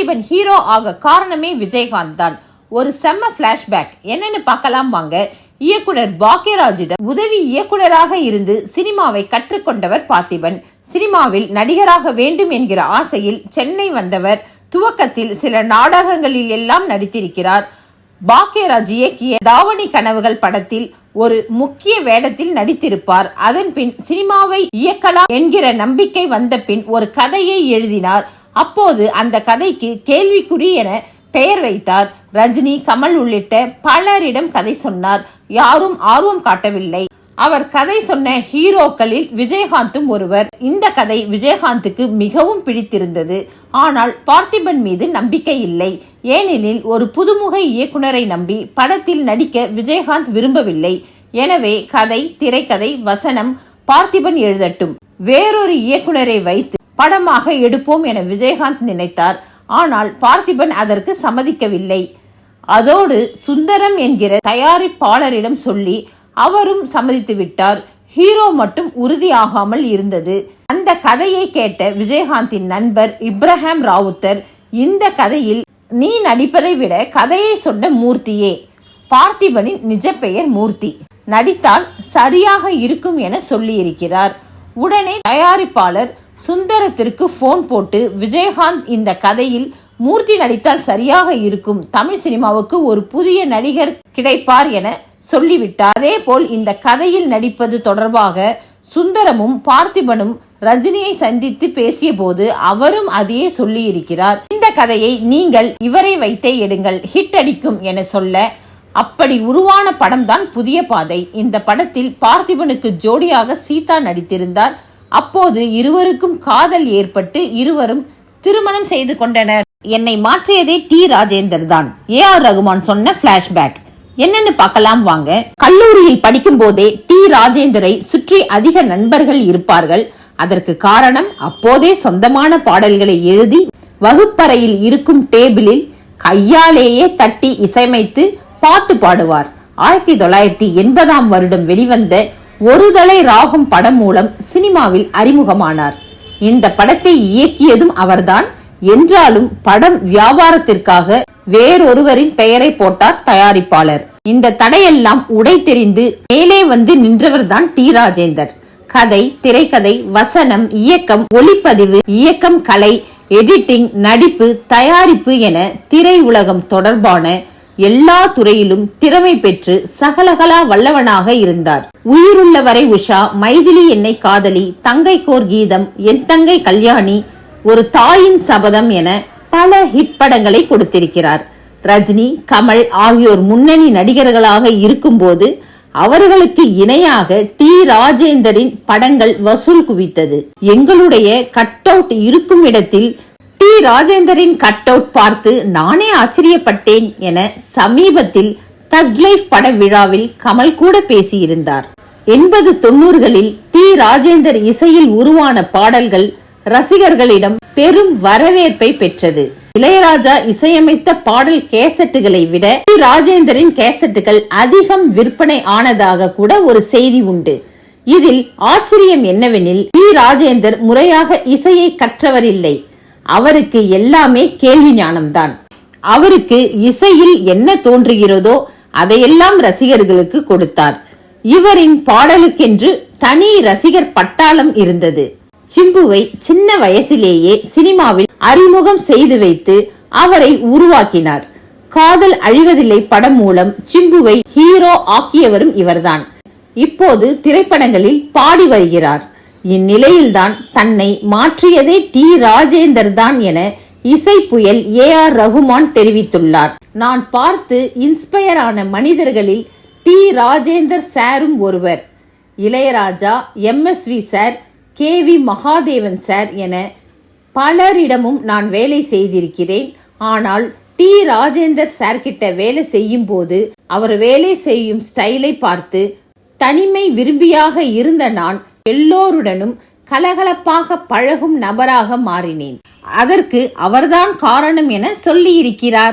Parthiban hero ஆக காரணமே விஜயகாந்த் தான். ஒரு செம்ம பிளாஷ்பேக் என்னன்னு பார்க்கலாம் வாங்க. இயக்குனர் பாக்கியராஜிடம் உதவி இயக்குனராக இருந்து சினிமாவை கற்றுக்கொண்டவர் பார்த்திபன். சினிமாவில் நடிகராக வேண்டும் என்கிற ஆசையில் சென்னை வந்தவர். துவக்கத்தில் சில நாடகங்களில் எல்லாம் நடித்திருக்கிறார். பாக்கியராஜ் இயக்கிய தாவணி கனவுகள் படத்தில் ஒரு முக்கிய வேடத்தில் நடித்திருப்பார். அதன் பின் சினிமாவை இயக்கலாம் என்கிற நம்பிக்கை வந்த பின் ஒரு கதையை எழுதினார். அப்போது அந்த கதைக்கு கேள்விக்குறி என பெயர் வைத்தார். ரஜினி கமல் உள்ளிட்ட பலரிடம் கதை சொன்னார். யாரும் ஆர்வம் காட்டவில்லை. அவர் கதை சொன்ன ஹீரோக்களில் விஜயகாந்தும் ஒருவர். இந்த கதை விஜயகாந்துக்கு மிகவும் பிடித்திருந்தது. ஆனால் பார்த்திபன் மீது நம்பிக்கை இல்லை. ஏனெனில் ஒரு புதுமுக இயக்குனரை நம்பி படத்தில் நடிக்க விஜயகாந்த் விரும்பவில்லை. எனவே கதை திரைக்கதை வசனம் பார்த்திபன் எழுதட்டும். வேறொரு இயக்குனரை வைத்து படமாக எடுப்போம் என விஜயகாந்த் நினைத்தார். ஆனால் பார்த்திபன் அதற்கு சம்மதிக்கவில்லை. அதோடு சுந்தரம் என்கிற தயாரிப்பாளரிடம் சொல்லி அவரும் சம்மதித்து விட்டார். ஹீரோ மட்டும் உறுதியாகாமல் இருந்தது. அந்த கதையை கேட்ட விஜயகாந்தின் நண்பர் இப்ராஹாம் ராவுத்தர் இந்த கதையில் நீ நடிப்பதை விட கதையை சொன்ன மூர்த்தியே. பார்த்திபனின் நிஜ பெயர் மூர்த்தி. நடித்தால் சரியாக இருக்கும் என சொல்லியிருக்கிறார். உடனே தயாரிப்பாளர் சுந்தரத்திற்கு ஃபோன் போட்டு விஜயகாந்த் இந்த கதையில் மூர்த்தி நடித்தால் சரியாக இருக்கும். தமிழ் சினிமாவுக்கு ஒரு புதிய நடிகர் கிடைப்பார் என சொல்லிவிட்டார். அதே போல் இந்த கதையில் நடிப்பது தொடர்பாக சுந்தரமும் பார்த்திபனும் ரஜினியை சந்தித்து பேசிய போது அவரும் அதையே சொல்லியிருக்கிறார். இந்த கதையை நீங்கள் இவரை வைத்தே எடுங்கள். ஹிட் அடிக்கும் என சொல்ல அப்படி உருவான படம்தான் புதிய பாதை. இந்த படத்தில் பார்த்திபனுக்கு ஜோடியாக சீதா நடித்திருந்தார். அப்போது இருவருக்கும் காதல் ஏற்பட்டு இருவரும் திருமணம் செய்து கொண்டனர். என்னை மாற்றியதே டி. ராஜேந்தர் தான். ஏ. ஆர். ரகுமான் சொன்ன பிளாஷ்பேக் என்னன்னு பார்க்கலாம் வாங்க. கல்லூரியில் படிக்கும் போதே டி. ராஜேந்தரை சுற்றி அதிக நண்பர்கள் இருப்பார்கள். அதற்கு காரணம் அப்போதே சொந்தமான பாடல்களை எழுதி வகுப்பறையில் இருக்கும் டேபிளில் கையாலேயே தட்டி இசையமைத்து பாட்டு பாடுவார். ஆயிரத்தி தொள்ளாயிரத்தி எண்பதாம் வருடம் வெளிவந்த ஒரு தலை ராகம் படம் மூலம் சினிமாவில் அறிமுகமானார். இந்த படத்தை இயக்கியதும் அவர்தான். என்றாலும் படம் வியாபாரத்திற்காக வேறொருவரின் பெயரை போட்டார் தயாரிப்பாளர். இந்த தடையெல்லாம் உடை தெரிந்து மேலே வந்து நின்றவர்தான் டி. ராஜேந்தர். கதை திரைக்கதை வசனம் இயக்கம் ஒளிப்பதிவு இயக்கம் கலை எடிட்டிங் நடிப்பு தயாரிப்பு என திரை உலகம் தொடர்பான எல்லா துறையிலும் திறமை பெற்று சகலகலா வல்லவனாக இருந்தார். உயிருள்ளவரை உஷா மைதிலி என்னை காதலி தங்கை கோர் கீதம் என் தங்கை கல்யாணி ஒரு தாயின் சபதம் என பல ஹிட் படங்களை கொடுத்திருக்கிறார். ரஜினி கமல் ஆகியோர் முன்னணி நடிகர்களாக இருக்கும்போது அவர்களுக்கு இணையாக டி. ராஜேந்தரின் படங்கள் வசூல் குவித்தது. எங்களுடைய கட் அவுட் இருக்கும் இடத்தில் டி. ராஜேந்தரின் கட் அவுட் பார்த்து நானே ஆச்சரியப்பட்டேன் என சமீபத்தில் தக் லைஃப் பட விழாவில் கமல் கூட பேசியிருந்தார். எண்பது தொண்ணூறுகளில் டி. ராஜேந்தர் இசையில் உருவான பாடல்கள் ரசிகர்களிடம் பெரும் வரவேற்பை பெற்றது. இளையராஜா இசையமைத்த பாடல் கேசட்டுகளை விட டி. ராஜேந்தரின் கேசட்டுகள் அதிகம் விற்பனை ஆனதாக கூட ஒரு செய்தி உண்டு. இதில் ஆச்சரியம் என்னவெனில் டி. ராஜேந்தர் முறையாக இசையை கற்றவரில்லை. அவருக்கு எல்லாமே கேள்வி ஞானம்தான் அவருக்கு இசையில் என்ன தோன்றுகிறதோ அதையெல்லாம் ரசிகர்களுக்கு கொடுத்தார். இவரின் பாடலுக்கென்று தனி ரசிகர் பட்டாளம் இருந்தது. சிம்புவை சின்ன வயசிலேயே சினிமாவில் அறிமுகம் செய்து வைத்து அவரை உருவாக்கினார். காதல் அழிவதில்லை படம் மூலம் சிம்புவை ஹீரோ ஆக்கியவரும் இவர்தான். இப்போது திரைப்படங்களில் பாடி வருகிறார். இந்நிலையில்தான் தன்னை மாற்றியதே டி. ராஜேந்தர் தான் என இசை புயல் ஏ. ஆர். ரகுமான் தெரிவித்துள்ளார். நான் பார்த்து இன்ஸ்பயர் ஆன மனிதர்களில் டி. ராஜேந்தர் சாரும் ஒருவர். Ilaiyaraaja MSV sir K. V. Mahadevan sir என பலரிடமும் நான் வேலை செய்திருக்கிறேன். ஆனால் டி. ராஜேந்தர் சார் கிட்ட வேலை செய்யும் போது அவர் வேலை செய்யும் ஸ்டைலை பார்த்து தனிமை விரும்பியாக இருந்த நான் எல்லோருடனும் கலகலப்பாக பழகும் நபராக மாறினேன். அதற்கு அவர்தான் காரணம் என சொல்லியிருக்கிறார்.